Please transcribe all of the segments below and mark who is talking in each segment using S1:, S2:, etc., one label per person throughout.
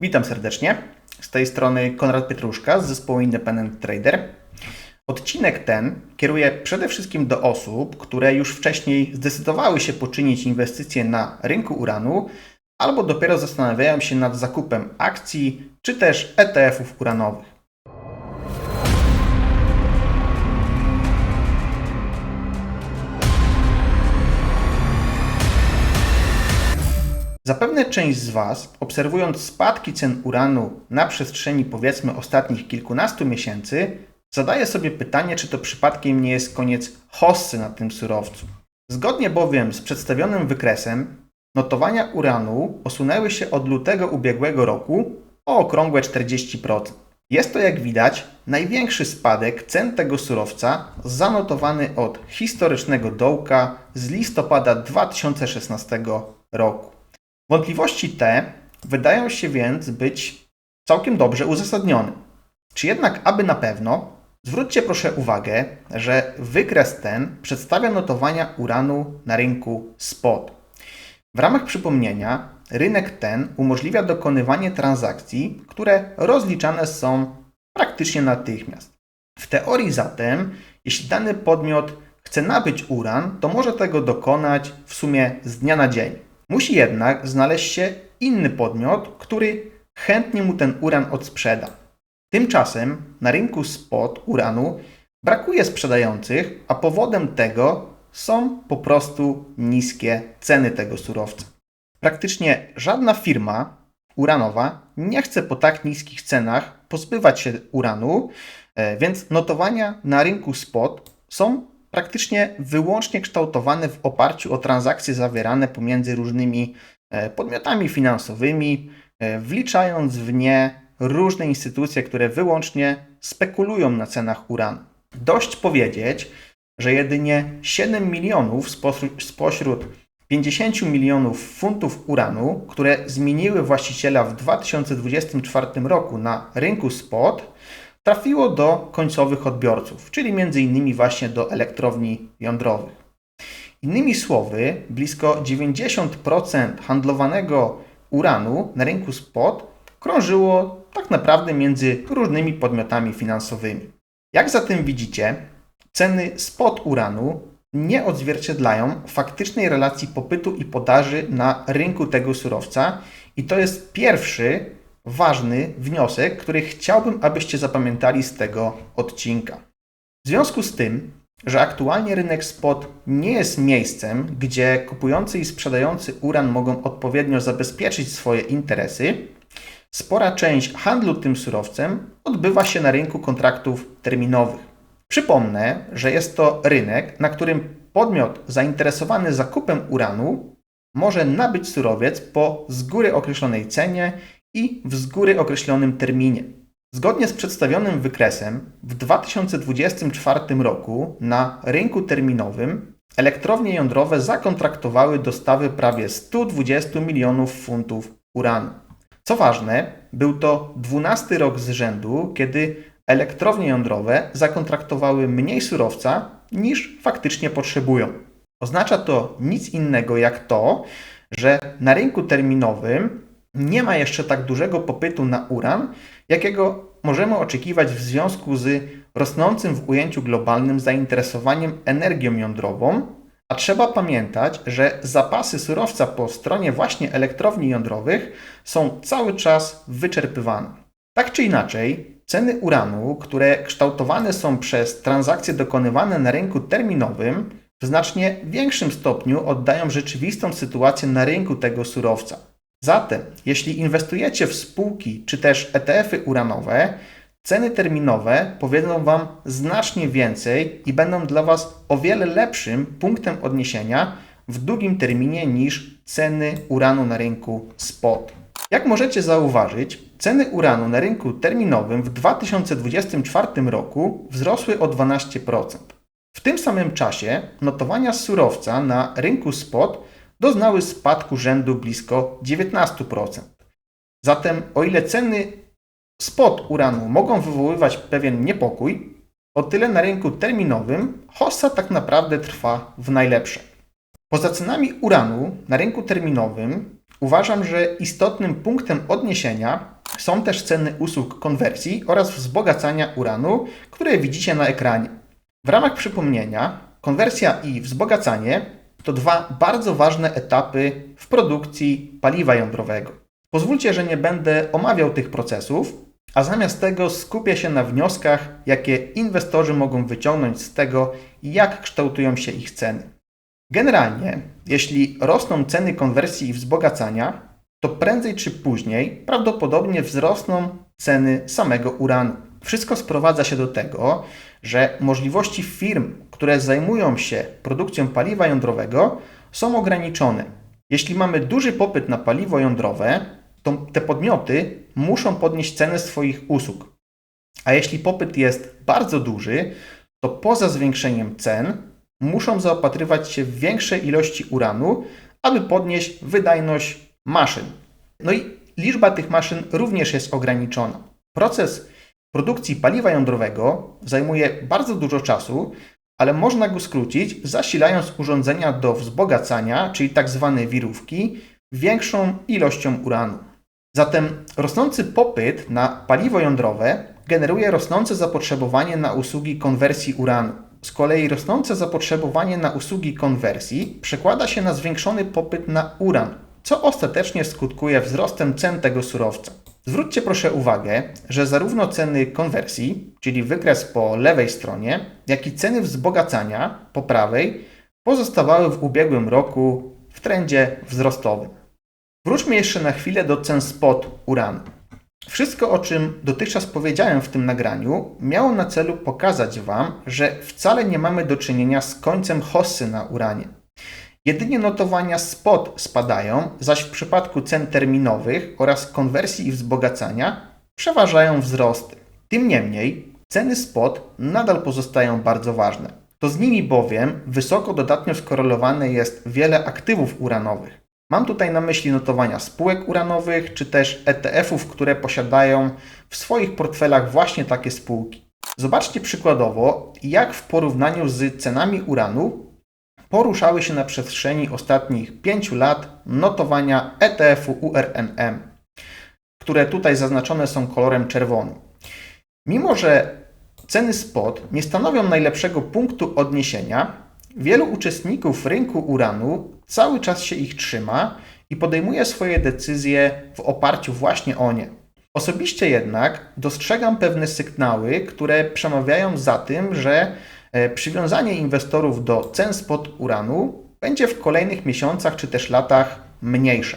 S1: Witam serdecznie. Z tej strony Konrad Pietruszka z zespołu Independent Trader. Odcinek ten kieruje przede wszystkim do osób, które już wcześniej zdecydowały się poczynić inwestycje na rynku uranu albo dopiero zastanawiają się nad zakupem akcji czy też ETF-ów uranowych. Zapewne część z Was, obserwując spadki cen uranu na przestrzeni powiedzmy ostatnich kilkunastu miesięcy, zadaje sobie pytanie, czy to przypadkiem nie jest koniec hossy na tym surowcu. Zgodnie bowiem z przedstawionym wykresem, notowania uranu osunęły się od lutego ubiegłego roku o okrągłe 40%. Jest to, jak widać, największy spadek cen tego surowca zanotowany od historycznego dołka z listopada 2016 roku. Wątpliwości te wydają się więc być całkiem dobrze uzasadnione. Czy jednak, aby na pewno, zwróćcie proszę uwagę, że wykres ten przedstawia notowania uranu na rynku spot. W ramach przypomnienia, rynek ten umożliwia dokonywanie transakcji, które rozliczane są praktycznie natychmiast. W teorii zatem, jeśli dany podmiot chce nabyć uran, to może tego dokonać w sumie z dnia na dzień. Musi jednak znaleźć się inny podmiot, który chętnie mu ten uran odsprzeda. Tymczasem na rynku spot uranu brakuje sprzedających, a powodem tego są po prostu niskie ceny tego surowca. Praktycznie żadna firma uranowa nie chce po tak niskich cenach pozbywać się uranu, e, więc notowania na rynku spot są praktycznie wyłącznie kształtowane w oparciu o transakcje zawierane pomiędzy różnymi e, podmiotami finansowymi, e, wliczając w nie różne instytucje, które wyłącznie spekulują na cenach uranu. Dość powiedzieć, że jedynie 7 milionów spośród, spośród 50 milionów funtów uranu, które zmieniły właściciela w 2024 roku na rynku spot, trafiło do końcowych odbiorców, czyli m.in. właśnie do elektrowni jądrowych. Innymi słowy, blisko 90% handlowanego uranu na rynku spot krążyło tak naprawdę między różnymi podmiotami finansowymi. Jak zatem widzicie, ceny spot uranu nie odzwierciedlają faktycznej relacji popytu i podaży na rynku tego surowca i to jest pierwszy ważny wniosek, który chciałbym, abyście zapamiętali z tego odcinka. W związku z tym, że aktualnie rynek spot nie jest miejscem, gdzie kupujący i sprzedający uran mogą odpowiednio zabezpieczyć swoje interesy, spora część handlu tym surowcem odbywa się na rynku kontraktów terminowych. Przypomnę, że jest to rynek, na którym podmiot zainteresowany zakupem uranu może nabyć surowiec po z góry określonej cenie i w z góry określonym terminie. Zgodnie z przedstawionym wykresem, w 2024 roku na rynku terminowym elektrownie jądrowe zakontraktowały dostawy prawie 120 milionów funtów uranu. Co ważne, był to 12 rok z rzędu, kiedy elektrownie jądrowe zakontraktowały mniej surowca niż faktycznie potrzebują. Oznacza to nic innego jak to, że na rynku terminowym nie ma jeszcze tak dużego popytu na uran, jakiego możemy oczekiwać w związku z rosnącym w ujęciu globalnym zainteresowaniem energią jądrową, a trzeba pamiętać, że zapasy surowca po stronie właśnie elektrowni jądrowych są cały czas wyczerpywane. Tak czy inaczej, ceny uranu, które kształtowane są przez transakcje dokonywane na rynku terminowym, w znacznie większym stopniu oddają rzeczywistą sytuację na rynku tego surowca. Zatem, jeśli inwestujecie w spółki czy też ETF-y uranowe, ceny terminowe powiedzą Wam znacznie więcej i będą dla Was o wiele lepszym punktem odniesienia w długim terminie niż ceny uranu na rynku spot. Jak możecie zauważyć, ceny uranu na rynku terminowym w 2024 roku wzrosły o 12%. W tym samym czasie notowania surowca na rynku spot doznały spadku rzędu blisko 19%. Zatem o ile ceny spot uranu mogą wywoływać pewien niepokój, o tyle na rynku terminowym hossa tak naprawdę trwa w najlepsze. Poza cenami uranu na rynku terminowym uważam, że istotnym punktem odniesienia są też ceny usług konwersji oraz wzbogacania uranu, które widzicie na ekranie. W ramach przypomnienia, konwersja i wzbogacanie to dwa bardzo ważne etapy w produkcji paliwa jądrowego. Pozwólcie, że nie będę omawiał tych procesów, a zamiast tego skupię się na wnioskach, jakie inwestorzy mogą wyciągnąć z tego, jak kształtują się ich ceny. Generalnie, jeśli rosną ceny konwersji i wzbogacania, to prędzej czy później prawdopodobnie wzrosną ceny samego uranu. Wszystko sprowadza się do tego, że możliwości firm, które zajmują się produkcją paliwa jądrowego, są ograniczone. Jeśli mamy duży popyt na paliwo jądrowe, to te podmioty muszą podnieść cenę swoich usług. A jeśli popyt jest bardzo duży, to poza zwiększeniem cen muszą zaopatrywać się w większej ilości uranu, aby podnieść wydajność maszyn. No i liczba tych maszyn również jest ograniczona. Proces produkcji paliwa jądrowego zajmuje bardzo dużo czasu, ale można go skrócić zasilając urządzenia do wzbogacania, czyli tak zwane wirówki, większą ilością uranu. Zatem rosnący popyt na paliwo jądrowe generuje rosnące zapotrzebowanie na usługi konwersji uranu. Z kolei rosnące zapotrzebowanie na usługi konwersji przekłada się na zwiększony popyt na uran, co ostatecznie skutkuje wzrostem cen tego surowca. Zwróćcie proszę uwagę, że zarówno ceny konwersji, czyli wykres po lewej stronie, jak i ceny wzbogacania po prawej pozostawały w ubiegłym roku w trendzie wzrostowym. Wróćmy jeszcze na chwilę do cen spot uranu. Wszystko, o czym dotychczas powiedziałem w tym nagraniu, miało na celu pokazać Wam, że wcale nie mamy do czynienia z końcem hossy na uranie. Jedynie notowania spot spadają, zaś w przypadku cen terminowych oraz konwersji i wzbogacania przeważają wzrosty. Tym niemniej ceny spot nadal pozostają bardzo ważne. To z nimi bowiem wysoko dodatnio skorelowane jest wiele aktywów uranowych. Mam tutaj na myśli notowania spółek uranowych, czy też ETF-ów, które posiadają w swoich portfelach właśnie takie spółki. Zobaczcie przykładowo, jak w porównaniu z cenami uranu poruszały się na przestrzeni ostatnich 5 lat notowania ETF-u URNM, które tutaj zaznaczone są kolorem czerwonym. Mimo, że ceny spot nie stanowią najlepszego punktu odniesienia, wielu uczestników rynku uranu cały czas się ich trzyma i podejmuje swoje decyzje w oparciu właśnie o nie. Osobiście jednak dostrzegam pewne sygnały, które przemawiają za tym, że przywiązanie inwestorów do cen spot uranu będzie w kolejnych miesiącach czy też latach mniejsze.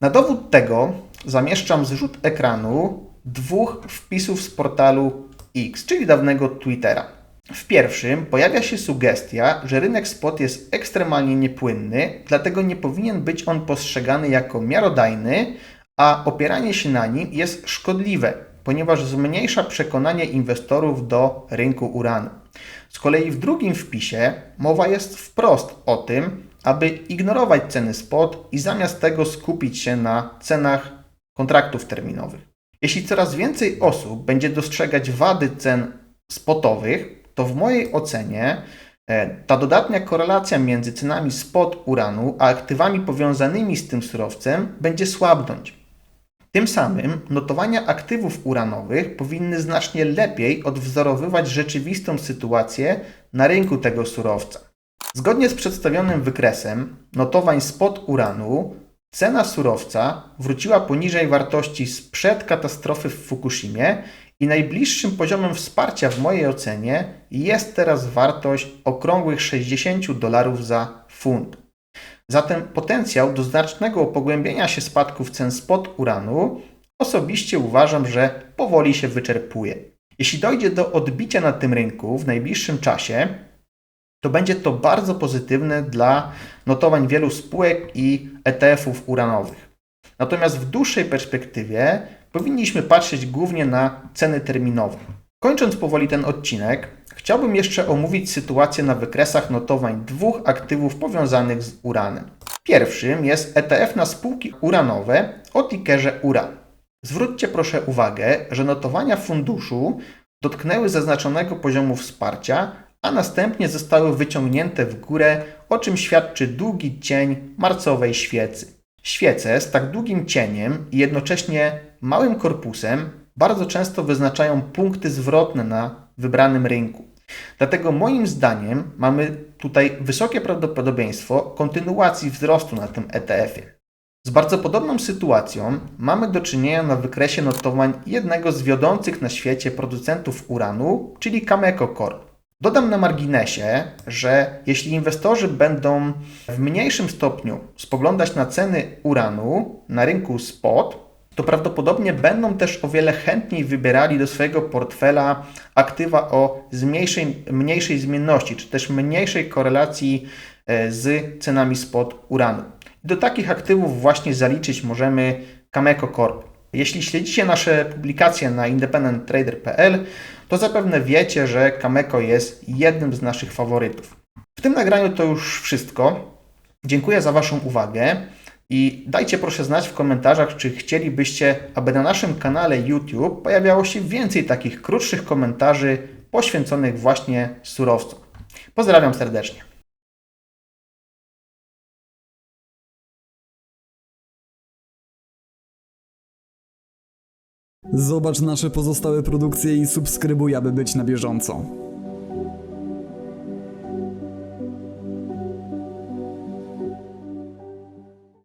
S1: Na dowód tego zamieszczam zrzut ekranu dwóch wpisów z portalu X, czyli dawnego Twittera. W pierwszym pojawia się sugestia, że rynek spot jest ekstremalnie niepłynny, dlatego nie powinien być on postrzegany jako miarodajny, a opieranie się na nim jest szkodliwe, ponieważ zmniejsza przekonanie inwestorów do rynku uranu. Z kolei w drugim wpisie mowa jest wprost o tym, aby ignorować ceny spot i zamiast tego skupić się na cenach kontraktów terminowych. Jeśli coraz więcej osób będzie dostrzegać wady cen spotowych, to w mojej ocenie e, ta dodatnia korelacja między cenami spot uranu a aktywami powiązanymi z tym surowcem będzie słabnąć. Tym samym notowania aktywów uranowych powinny znacznie lepiej odwzorowywać rzeczywistą sytuację na rynku tego surowca. Zgodnie z przedstawionym wykresem notowań spot uranu, cena surowca wróciła poniżej wartości sprzed katastrofy w Fukushimie i najbliższym poziomem wsparcia w mojej ocenie jest teraz wartość okrągłych 60 dolarów za funt. Zatem potencjał do znacznego pogłębienia się spadków cen spot uranu osobiście uważam, że powoli się wyczerpuje. Jeśli dojdzie do odbicia na tym rynku w najbliższym czasie, to będzie to bardzo pozytywne dla notowań wielu spółek i ETF-ów uranowych. Natomiast w dłuższej perspektywie powinniśmy patrzeć głównie na ceny terminowe. Kończąc powoli ten odcinek, chciałbym jeszcze omówić sytuację na wykresach notowań dwóch aktywów powiązanych z uranem. Pierwszym jest ETF na spółki uranowe o tickerze URAN. Zwróćcie proszę uwagę, że notowania funduszu dotknęły zaznaczonego poziomu wsparcia, a następnie zostały wyciągnięte w górę, o czym świadczy długi cień marcowej świecy. Świece z tak długim cieniem i jednocześnie małym korpusem bardzo często wyznaczają punkty zwrotne na wybranym rynku. Dlatego moim zdaniem mamy tutaj wysokie prawdopodobieństwo kontynuacji wzrostu na tym ETF-ie. Z bardzo podobną sytuacją mamy do czynienia na wykresie notowań jednego z wiodących na świecie producentów uranu, czyli Cameco Corp. Dodam na marginesie, że jeśli inwestorzy będą w mniejszym stopniu spoglądać na ceny uranu na rynku spot, to prawdopodobnie będą też o wiele chętniej wybierali do swojego portfela aktywa o mniejszej, mniejszej zmienności, czy też mniejszej korelacji e, z cenami spot uranu. Do takich aktywów właśnie zaliczyć możemy Cameco Corp. Jeśli śledzicie nasze publikacje na independenttrader.pl, to zapewne wiecie, że Cameco jest jednym z naszych faworytów. W tym nagraniu to już wszystko. Dziękuję za Waszą uwagę i dajcie proszę znać w komentarzach, czy chcielibyście, aby na naszym kanale YouTube pojawiało się więcej takich krótszych komentarzy poświęconych właśnie surowcom. Pozdrawiam serdecznie.
S2: Zobacz nasze pozostałe produkcje i subskrybuj, aby być na bieżąco.